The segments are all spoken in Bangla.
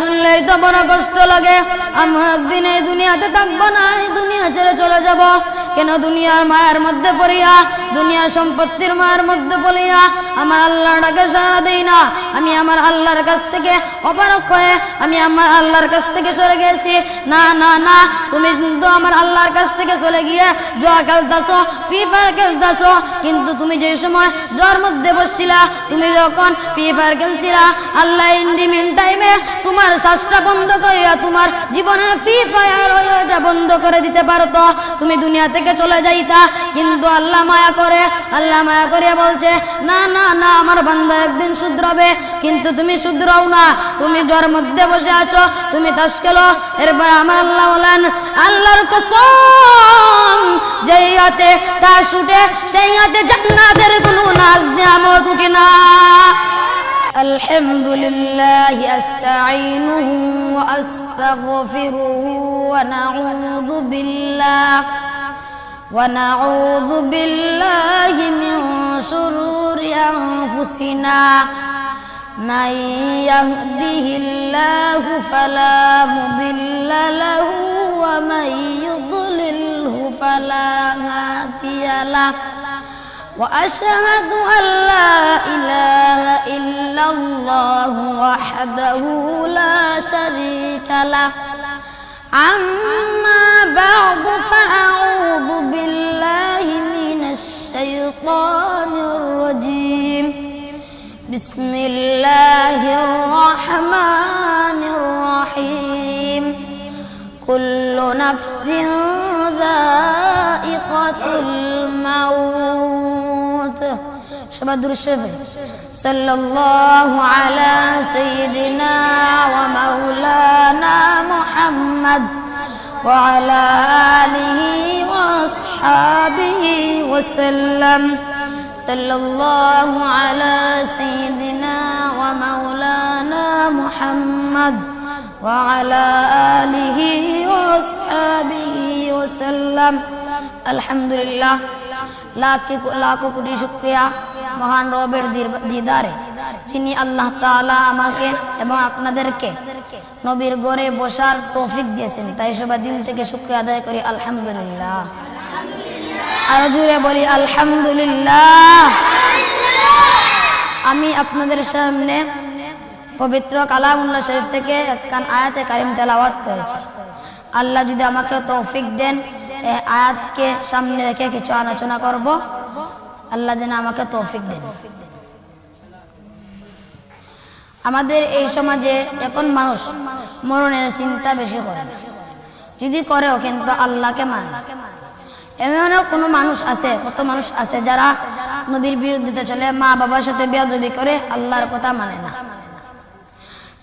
শুনলেই তো বড় কষ্ট লাগে। আমি একদিন এই দুনিয়াতে থাকব না, এই দুনিয়া ছেড়ে চলে যাব। কেন দুনিয়ার মায়ের মধ্যে পড়িয়া, দুনিয়ার সম্পত্তির মায়ের মধ্যে পড়িয়া আমার আল্লাহটাকে সারা দেই না। আমি আমার আল্লাহর কাছ থেকে অপারক হয়ে আমি আমার আল্লাহর কাছ থেকে সরে গেছি। না না না, তুমি কিন্তু আমার আল্লাহর কাছ থেকে চলে গিয়ে জোয়া খেলতেছো, ফ্রি ফায়ার খেলতেছো। কিন্তু তুমি যে সময় জোয়ার মধ্যে বসছিলা, তুমি যখন ফ্রি ফায়ার খেলছিলা, আল্লাহ ইন্ডিমিন টাইমে তোমার শ্বাসটা বন্ধ করিয়া তোমার জীবনের ফ্রি ফায়ার ওইটা বন্ধ করে দিতে পারতো। তুমি দুনিয়া থেকে চলে যাইতা, কিন্তু আল্লাহ মায়া করে, আল্লাহ মায়া করিয়া বলছে, না না না, আমার বান্দা একদিন শুধরাবে, কিন্তু তুমি শুধরাও না, তুমি জ্বর মধ্যে বসে আছো, তুমি তাস খেলো এরপর আমার আল্লাহ বলেন, আল্লাহর কসম, যেই হাতে তাস উঠে সেই হাতে জান্নাতের কোনো নাচ নিয়ামত উঠে না। الحمد لله أستعينه وأستغفره ونعوذ بالله ونعوذ بالله من شرور أنفسنا. من يهده الله فلا مضل له ومن يضلله فلا هادي له. وأشهد أن لا إله إلا الله وحده لا شريك له. أما بعد فأعوذ بالله من الشيطان الرجيم. بسم الله الرحمن الرحيم. كل نفس ذائقة الموت. شباب درو صلى الله على سيدنا ومولانا محمد وعلى آله وأصحابه وسلم. صلى الله على سيدنا ومولانا محمد وعلى آله وأصحابه وسلم. الحمد لله. لاکھ لاکھوں کوٹی شکریہ. মহান রবের দিদারে, যিনি আল্লাহ তাআলা আমাকে এবং আপনাদেরকে নবীর গড়ে বসার তৌফিক দিয়েছেন। তাই সবাই দিল থেকে শুক্রিয়া আদায় করি। আলহামদুলিল্লাহ। আরও জুড়ে বলি, আলহামদুলিল্লাহ। আমি আপনাদের সামনে পবিত্র কালামুল্লাহ শরীফ থেকে একখান আয়াতে কারিম তেলাওয়াত করেছি। আল্লাহ যদি আমাকে তৌফিক দেন আয়াতকে সামনে রেখে কিছু আলোচনা করব। আল্লাহ যেন আমাকে তৌফিক দেন। আমাদের এই সমাজে এখন মানুষ মরণের চিন্তা বেশি করে। যদি করেও কিন্তু আল্লাহকে মানে এমনও কোনো মানুষ আছে, কত মানুষ আছে যারা নবীর বিরুদ্ধে চলে মা বাবার সাথে বেয়াদবি করে আল্লাহর কথা মানে না।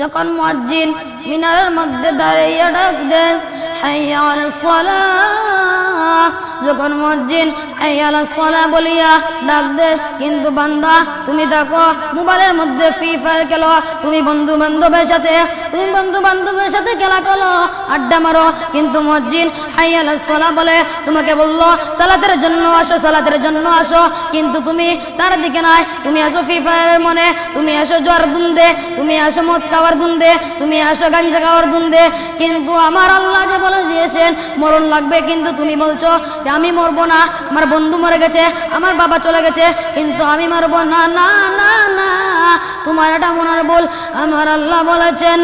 যখন মসজিদ মিনারের মধ্যে দাঁড়িয়ে ডাক দেন, হাইয়া সালাহ যখন মসজিদ এই আলো সলা বলিয়া ডাক দে, কিন্তু বান্দা, তুমি দেখো মোবাইলের মধ্যে ফ্রি ফায়ার খেলো। তুমি বন্ধু বান্ধবের সাথে তুমি বন্ধু বান্ধবের সাথে খেলা করো, আড্ডা মারো, কিন্তু মসজিদ হাইয়া আলাস সালাহ বলে তোমাকে বলল, সালাতের জন্য আসো, সালাতের জন্য আসো। কিন্তু তুমি তার দিকে নয়, তুমি আসো ফ্রি ফায়ারের মনে, তুমি আসো জ্বর দুন্দে তুমি আসো মদ খাওয়ার দুন্দে, তুমি আসো গাঞ্জা খাওয়ার দুন্দে। কিন্তু আমার আল্লাহ যে বলে দিয়েছেন, মরণ লাগবে, কিন্তু তুমি বলছো যে আমি মরবো না, আমার বন্ধু মরে গেছে, আমার বাবা চলে গেছে, কিন্তু আমি মরবো না না না না। তোমার এটা মনের বল আমার আল্লাহ বলেছেন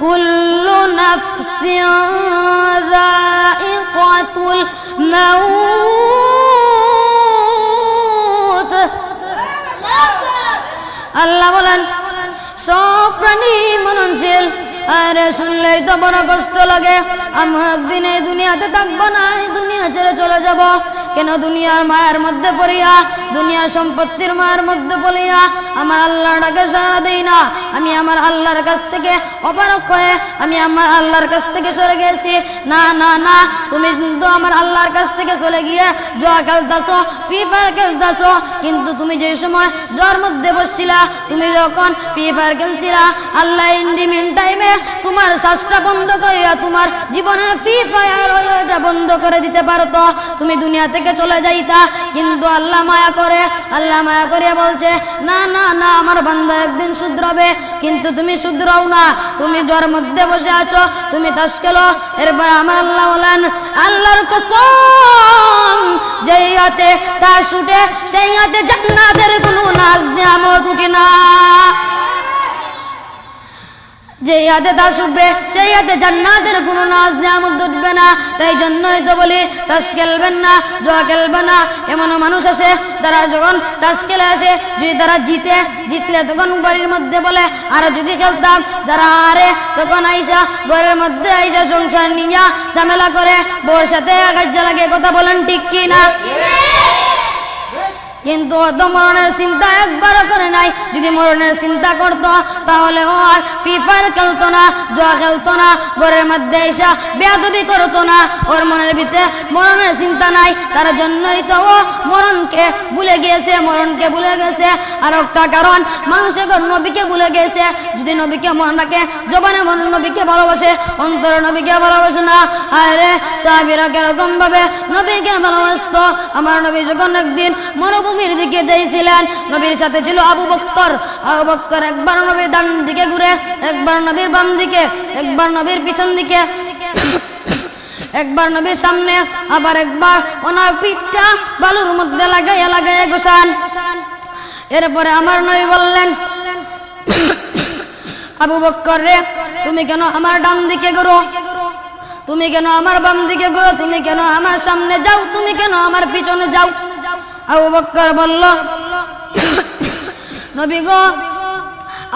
كل نفس ذائقة الموت. الله ولن سوف رني منزل আরে শুনলেই তো বড় কষ্ট লাগে। আমি একদিন এই দুনিয়াতে থাকব না, এই দুনিয়া ছেড়ে চলে যাব। কেন দুনিয়ার মায়ের মধ্যে পড়িয়া, দুনিয়ার সম্পত্তির মায়ের মধ্যে পড়িয়া আমার আল্লাহটাকে সারা দেই না? আমি আমার আল্লাহর কাছ থেকে অপারক হয়ে আমি আমার আল্লাহর কাছ থেকে সরে গেছি। না না না, তুমি কিন্তু আমার আল্লাহর কাছ থেকে চলে গিয়ে জোয়া খেলতেছো, ফ্রি ফায়ার খেলতেছো। কিন্তু তুমি যে সময় জ্বর মধ্যে বসছিলা, তুমি যখন ফ্রি ফায়ার খেলছিলা, আল্লাহ ইন্ডিমিন টাইমে তোমার শ্বাসটা বন্ধ করিয়া তোমার জীবনের ফ্রি ফায়ার এটা বন্ধ করে দিতে পারতো। তুমি দুনিয়া থেকে চলে যাইতা, কিন্তু আল্লাহ মায়া করে, আল্লাহ মায়া করিয়া বলছে, না না না, আমার বান্দা একদিন শুধরাবে, কিন্তু তুমি শুধরাও না, তুমি জ্বর মধ্যে বসে আছো, তুমি তাস খেলো, এরপর আমার আল্লাহ বলেন, আল্লাহর কসম, যেই হাতে তাস উঠে, সেই হাতে জান্নাতের কোনো নাচ নিয়ামত উঠে না। যে হাতে তাস উঠবে, সেই হাতে জান্নাতের কোনো নাচ নিয়ামত উঠবে না। তাই জন্যই তো বলি তাস খেলবেন না, জোয়া খেলবে না। এমনও মানুষ আছে তারা যখন তাস খেলে আসে, যদি তারা জিতে, জিতলে তখন বাড়ির মধ্যে বলে, আর যদি খেলতাম, যারা আরে তখন আইসা ঘরের মধ্যে আইসা সংসার নিয়া ঝামেলা করে, বউর সাথে কাজে লাগে কথা বলেন ঠিক কি না কিন্তু অত মরণের চিন্তা একবারও করে নাই। যদি মরণের চিন্তা করতো, তাহলে ও আর ফ্রি ফায়ার খেলতো না, জুয়া খেলতো না, ঘরের মধ্যে এসা বেয়াদবি করতো না। ওর মনের ভিতরে মরণের চিন্তা নাই, তার জন্যই তো ও মরণকে ভুলে গিয়েছে, মরণকে ভুলে গেছে। আর একটা কারণ, মানুষ নবীকে ভুলে গেছে। যদি নবীকে মন রাখে, জবানে মন নবীকে ভালোবাসে, অন্তর নবীকে ভালোবাসে না। আরে সাহাবিরা কীরকম ভাবে নবীকে ভালোবাসতো? আমার নবী যখন একদিন মরুভূমির দিকে যাইছিলেন। নবীর সাথে ছিল আবু বক্কর। আবু বক্কর একবার নবীর ডান দিকে ঘুরে, একবার নবীর বাম দিকে, একবার নবীর পিছন দিকে। একবার নবীর সামনে, আবার একবার ওনার পিঠটা বালুর মধ্যে লাগাইয়া লাগাইয়া গোসান। এরপরে আমার নবী বললেন, আবু বক্কর রে, তুমি কেন আমার ডান দিকে ঘুরো? তুমি কেন আমার বাম দিকে ঘুরো? তুমি কেন আমার সামনে যাও? তুমি কেন আমার পিছনে যাও? আবু বক্কর বলল, নবী গো,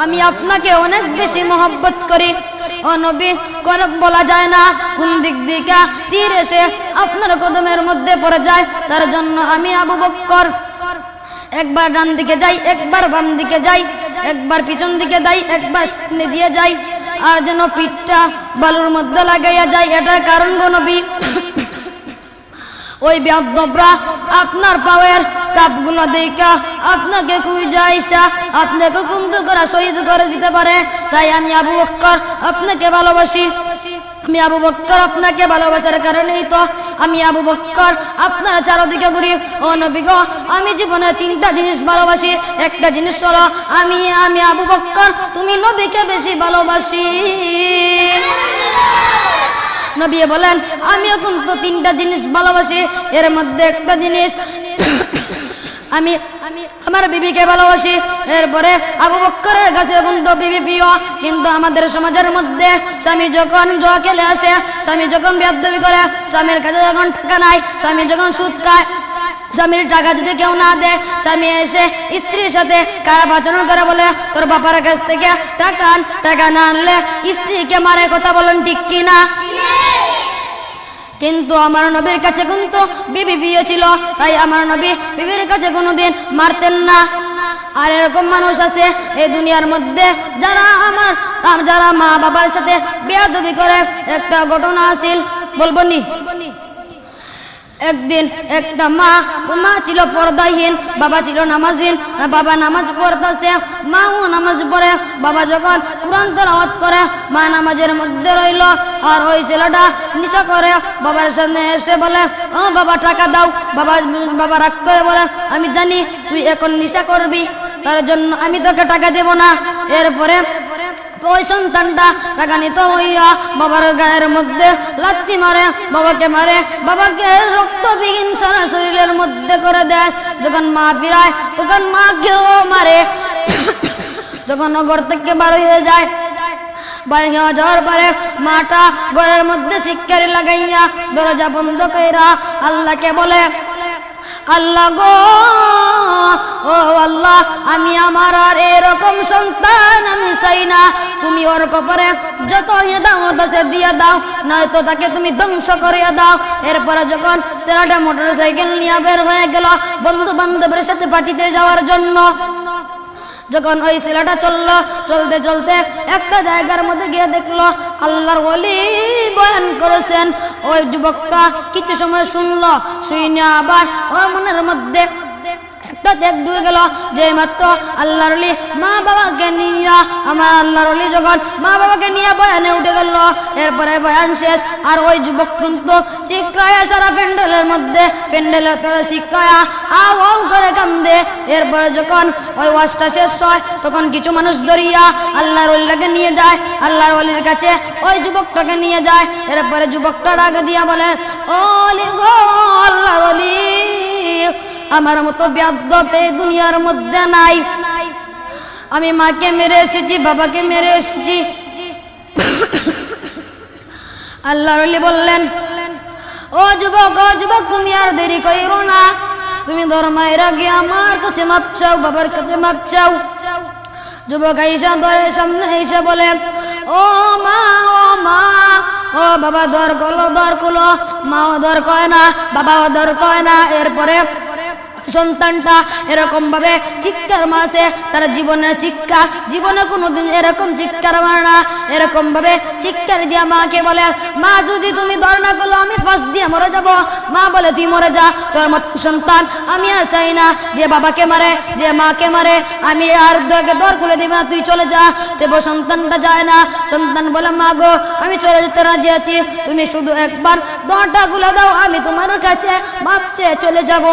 আমি আপনাকে অনেক বেশি মহব্বত করি। ও নবী, কোন বলা যায় না কোন দিক দিকে তীর এসে আপনার কদমের মধ্যে পড়ে যায়, তার জন্য আমি আবু বক্কর। একবার ডান দিকে যাই, একবার বাম দিকে যাই, একবার পিছন দিকে যাই, একবার সামনে দিয়ে যাই, আর যেন পিঠটা বালুর মধ্যে লাগাইয়া যায়, এটার কারণ গো নবী। ওই ব্যাধবরা আপনার পাওয়ের সাপগুলো দেখা, আপনাকে খুঁজে আইসা, আপনাকে কুমতু করা শহীদ করে দিতে পারে। তাই আমি আবু বক্কর আপনাকে ভালোবাসি। আমি আবু বক্কর আপনাকে ভালোবাসার কারণেই তো আমি আবু বক্কর আপনার চারদিকে ঘুরি। ও নবী আমি জীবনে তিনটা জিনিস ভালোবাসি। একটা জিনিস হলো, আমি আমি আবু বক্কর, তুমি নবীকে বেশি ভালোবাসি। নবী বলেন, আমিও কিন্তু তিনটা জিনিস ভালোবাসি। এর মধ্যে একটা জিনিস, আমি আমি আমার বিবিকে ভালোবাসি। এরপরে আবু বক্করের কাছে কিন্তু বিবি প্রিয়। কিন্তু আমাদের সমাজের মধ্যে স্বামী যখন জোয়া খেলে আসে, স্বামী যখন বেদবি করে, স্বামীর কাছে যখন টাকা নাই, স্বামী যখন সুদ খায় স্বামীর টাকা যদি কেউ না দেয়, স্বামী এসে স্ত্রীর সাথে খারাপ আচরণ করে বলে, তোর বাবার কাছ থেকে টাকা টাকা না আনলে স্ত্রীকে মারে কথা বলেন ঠিক কি না? কিন্তু আমার নবীর কাছে কিন্তু বিবি বিয়ে ছিল, তাই আমার নবী বিবির কাছে কোনোদিন মারতেন না। আর এরকম মানুষ আছে এই দুনিয়ার মধ্যে, যারা আমার, যারা মা বাবার সাথে বেয়াদবি করে। একটা ঘটনা আছিল বলব নি? একদিন একটা মা মা ছিল পর্দাহীন, বাবা ছিল নামাজহীন বাবা নামাজ পড়তেছে, মাও নামাজ পড়ে, বাবা যখন কোরআন তেলাওয়াত করে, মা নামাজের মধ্যে রইল, আর ওই ছেলেটা নিচা করে বাবার সামনে এসে বলে, ও বাবা, টাকা দাও। বাবা বাবা রাগ করে বলে, আমি জানি তুই এখন নিশা করবি, তার জন্য আমি তোকে টাকা দেব না। এরপরে ওই সন্তানটা রাগানিত হইয়া বাবার গায়ের মধ্যে লাত্তি মারে, বাবাকে মারে, বাবাকে রক্ত বিহীন সারা শরীরের মধ্যে করে দেয়। যখন মা ফিরায়, তখন মাকেও মারে। যখন ঘর থেকে বার হয়ে যায় হওয়া যাওয়ার পরে মাটা ঘরের মধ্যে শিক্ষারি লাগাইয়া দরজা বন্ধ কইরা আল্লাহকে বলে আল্লাহ গো। ও আল্লাহ, আমি আমার আর এরকম সন্তান আমি চাই না। তুমি ওর কপরে যত দামত আছে দিয়ে দাও, নয়তো তাকে তুমি ধ্বংস করিয়া দাও। এরপরে যখন ছেলেটা মোটর সাইকেল নিয়ে বের হয়ে গেল বন্ধু বান্ধবের সাথে পাঠিয়ে যাওয়ার জন্য। যখন ওই ছেলেটা চলল, চলতে চলতে একটা জায়গার মধ্যে গিয়ে দেখল, আল্লাহর ওলি বয়ান করেছেন। ওই যুবকটা কিছু সময় শুনলো শুনে আবার ওর মনের মধ্যে এরপরে প্যান্ডেলের মধ্যে প্যান্ডেলের যখন ওই ওয়াজটা শেষ হয়, তখন কিছু মানুষ দরিয়া আল্লাহর অলিটাকে নিয়ে যায়, আল্লাহর অলির কাছে ওই যুবকটাকে নিয়ে যায়। এরপরে যুবকটা ডাক দিয়া বলে অলি গো আল্লাহর অলি আমার মতো ব্যাধ দুনিয়ার মধ্যে নাই। আমি মাকে মেরে এসেছি, বাবাকে মেরে এসেছি। আল্লাহ বললেন, ও যুবক ও যুবক, তুমি আর দেরি কইরো না। তুমি ধর্মায়ের আগে আমার কাছে মাপ চাও, বাবার কাছে মাপ চাও। যুবক আইসা দরের সামনে এসে বলে, ও মা ও মা, ও বাবা, দর কলো দর কুলো মাও দর কয় না, বাবাও দর কয় না। এরপরে সন্তানটা এরকম ভাবে চিৎকার মারছে, তার জীবনের চিৎকার, জীবনে কোনোদিন এরকম চিৎকার মারে না। এরকম ভাবে চিৎকার দিয়া মাকে বলে, মা, যদি তুমি না করল আমি ফাঁস দিয়ে মরে যাব। মা বলে, তুই মরে যা, তোর মত সন্তান, আমি আর চাই না যে বাবাকে মারে, যে মাকে মারে। আমি আর দর খুলে দিব তুই চলে যা। দেব সন্তানটা যায় না। সন্তান বলে, মা গো, আমি চলে যেতে রাজি আছি। তুমি শুধু একবার দরটা গুলে দাও, আমি তোমার কাছে চেয়ে চলে যাব।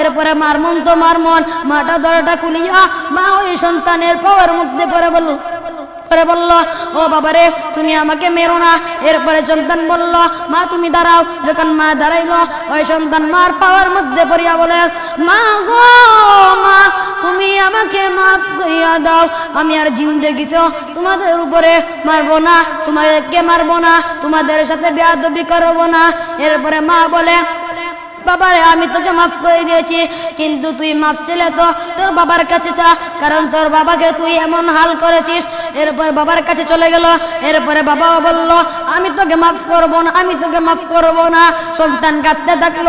এরপরে মার মন তো মার মন, মাটা দরটা খুলিয়া মা ওই সন্তানের পাওয়ার মধ্যে পরে বলল পরে বলল, ও বাবারে, তুমি আমাকে মেরো না। এরপরে সন্তান বলল, মা, তুমি দাঁড়াও। যখন মা দাঁড়াইলো, ওই সন্তান মার পাওয়ার মধ্যে পড়িয়া বলে, মা গো, মা, তুমি আমাকে মাফ করিয়া দাও। আমি আর জিন্দগিতেও তোমাদের উপরে মারবো না, তোমাদেরকে মারবো না, তোমাদের সাথে বেয়াদবি করব না। এরপরে মা বলে বাবারে, আমি তোকে মাফ করে দিয়েছি, কিন্তু তুই মাফ ছিলে তো তোর বাবার কাছে চা কারণ তোর বাবাকে তুই এমন হাল করেছিস। এরপর বাবার কাছে চলে গেল, এরপরে বাবাও বলল, আমি তোকে মাফ করব না, আমি তোকে মাফ করব না। সন্তান কাঁদতে থাকল,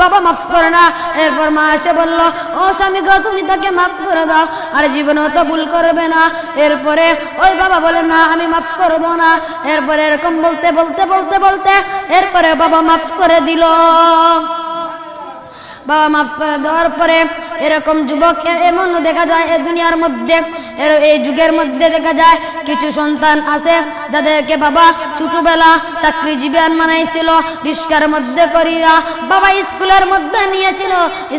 বাবা মাফ করে না। এরপর মা এসে বলল, ও স্বামী গো, তুমি তাকে মাফ করে দাও, আর জীবনেও তো ভুল করবে না। এরপরে ওই বাবা বলে, না, আমি মাফ করব না। এরপরে এরকম বলতে বলতে বলতে বলতে, এরপরে বাবা মাফ করে দিল। বাবা মাফ করে দেওয়ার পরে এরকম যুবক এমন দেখা যায় এই দুনিয়ার মধ্যে, এর এই যুগের মধ্যে দেখা যায় কিছু সন্তান আছে যাদেরকে বাবা ছোটবেলা চাকরিজীবী আন মানাইছিল, রিস্কার মধ্যে করিয়া বাবা স্কুলের মধ্যে নিয়েছিল,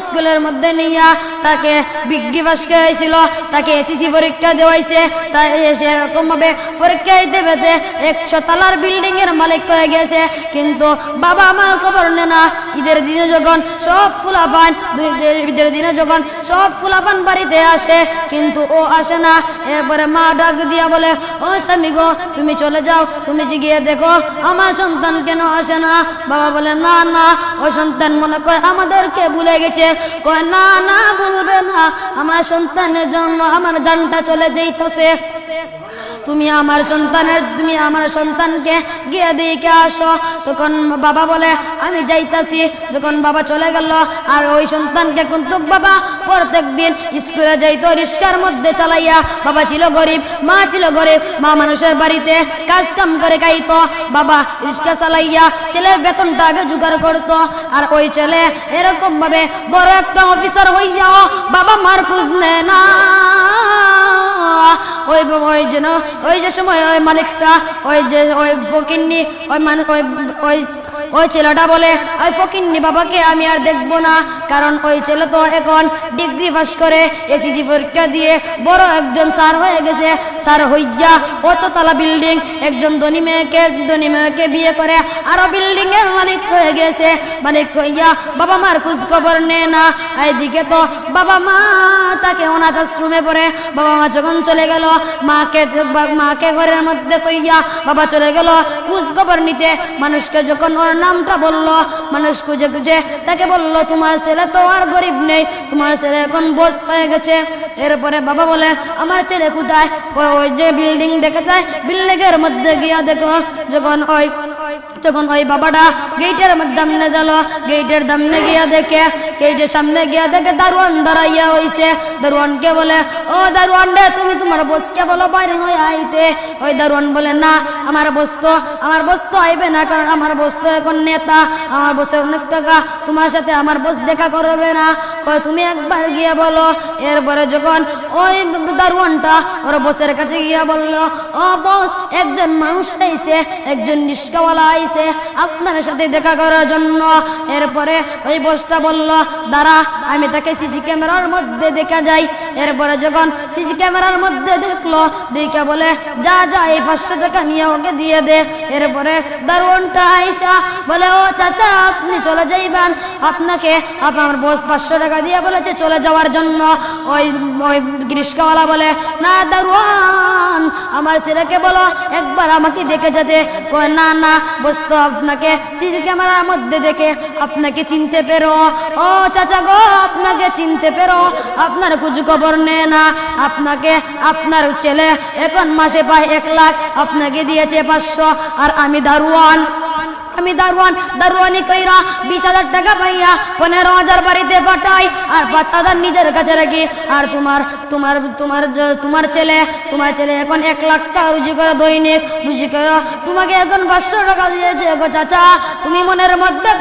স্কুলের মধ্যে নিয়া তাকে বিগ্রি পাস করাইছিল, তাকে এসিসি পরীক্ষা দেওয়াইছে, তাই সে এরকম ভাবে পরীক্ষা দিতে পেতে একশো তালার বিল্ডিং এর মালিক হয়ে গেছে, কিন্তু বাবা আমার খবর নে না। ঈদের দিনে যখন সব ফুলাপান দুই ঈদের দিনে যখন সব ফুলাপান বাড়িতে আসে, কিন্তু ও আসে না। এরপরে মা ডাক দিয়া বলে, ও স্বামী গো, তুমি চলে যাও, তুমি গিয়ে দেখো, আমার সন্তান কেন আসে না? বাবা বলে, না না, ও সন্তান মনে কয়, আমাদেরকে ভুলে গেছে। কয়, না না বলবে না, আমার সন্তানের জন্য আমার জানটা চলে যেতেছে তুমি আমার সন্তানের, তুমি আমার সন্তানকে গিয়ে দিকে আসো। তখন বাবা বলে, আমি যাইতাছি। যখন বাবা চলে গেল, আর ওই সন্তানকে কিন্তু বাবা প্রত্যেক দিন স্কুলে যাইতো রিস্কার মধ্যে চালাইয়া। বাবা ছিল গরিব, মা ছিল গরিব, মা মানুষের বাড়িতে কাজ কাম করে খাইতো। বাবা রিস্কা চালাইয়া ছেলের বেতনটা আগে জোগাড় করতো। আর ওই ছেলে এরকম ভাবে বড় একটা অফিসার হইয়াও বাবা মার খোঁজ নেয় না। ওই ওই যেন, ওই যে সময় ওই মালিকটা, ওই যে ওই ফকিন্নি, ওই মানুষ ওই ওই ওই ছেলেটা বলে, ওই ফকিন্নি বাবাকে আমি আর দেখব না, কারণ ওই ছেলে তো এখন ডিগ্রি পাস করে এসিসি পরীক্ষা দিয়ে বড় একজন স্যার হয়ে গেছে। স্যার হইয়া কততলা বিল্ডিং, একজন ধনী মেয়েকে ধনী মেয়েকে বিয়ে করে, আরও বিল্ডিং এর মালিক হয়ে গেছে। মালিক হইয়া বাবা মার খোঁজ খবর নেয় না। এইদিকে তো বাবা মা তাকে অনাথ আশ্রমে পড়ে। বাবা মা যখন চলে গেল, মাকে মাকে ঘরের মধ্যে তৈয়া বাবা চলে গেল খোঁজ খবর নিতে। মানুষকে যখন ওর নামটা বলল, মানুষ খুঁজে খুঁজে তাকে বলল, তোমার ছেলে তো আর গরিব নেই, তোমার ছেলে এখন বোঝ হয়ে গেছে। এরপরে বাবা বলে, আমার ছেলে কোথায়? ওই যে বিল্ডিং দেখে যায় বিল্ডিং এর মধ্যে গিয়া দেখো। যখন ওই তখন ওই বাবাটা গেটের দামনে গেল, গেটের দামনে গিয়া দেখে, গেটের সামনে গিয়া দেখে দারোয়ান দাঁড়াইয়া হইছে দারোয়ানকে বলে, ও দারোয়ান রে, তুমি তোমার বসকে বলো বাইরে নয় আইতে। ওই দারোয়ান বলে, না, আমার বস্তু আমার বস্তু আইবে না, কারণ আমার বস্তু এখন নেতা আমার বসে অনেক টাকা তোমার সাথে আমার বস দেখা করবে না। তুমি একবার গিয়ে বলো। এরপরে যখন ওই দারোয়ানটা ওর বসের কাছে গিয়ে বলল, ও বস, একজন মানুষ আইছে, একজন রিস্কাওয়ালা আইছে আপনার সাথে দেখা করার জন্য। এরপরে ওই বসটা বলল, দাঁড়া, আমি তাকে সিসি ক্যামেরার মধ্যে দেখা যাই। এরপরে যখন সিসি ক্যামেরার মধ্যে দেখল, দেখে বলে, যা যা, এই পাঁচশো টাকা নিয়ে ওকে দিয়ে দে। এরপরে দারোয়ানটা আইসা বলে, ও চাচা, আপনি চলে যাইবেন। আপনাকে, আপনার বস পাঁচশো টাকা দিয়ে বলেছে, চলে যাওয়ার জন্য। ওই ওই গ্রীষ্মওয়ালা বলে, না দারুয়ান, আমার ছেলেকে বলো, একবার আমাকে দেখে যেতে। না না বস তো আপনাকে, সিসি ক্যামেরার মধ্যে দেখে আপনাকে চিনতে পেরো। ও চাচা গো, আপনাকে চিনতে পেরো, আপনার কুচু খবর নেয় না। আপনাকে, আপনার ছেলে এখন মাসে পায় এক লাখ, আপনাকে দিয়েছে পাঁচশো, আর আমি দারোয়ান। আমি দারোয়ান, দারোয়ানি কইরা বিশ হাজার টাকা পাইয়া পনেরো হাজার বাড়িতে পাঠাই, আর পাঁচ হাজার নিজের কাছে রাখি। আর তোমার তোমার তোমার তোমার ছেলে তোমার ছেলে এখন এক লাখ টাকা রুজি করে দৈনিক, রুজি করে তোমাকে এখন পাঁচশো টাকা দিয়েছে গো চাচা। তুমি মনের মধ্যে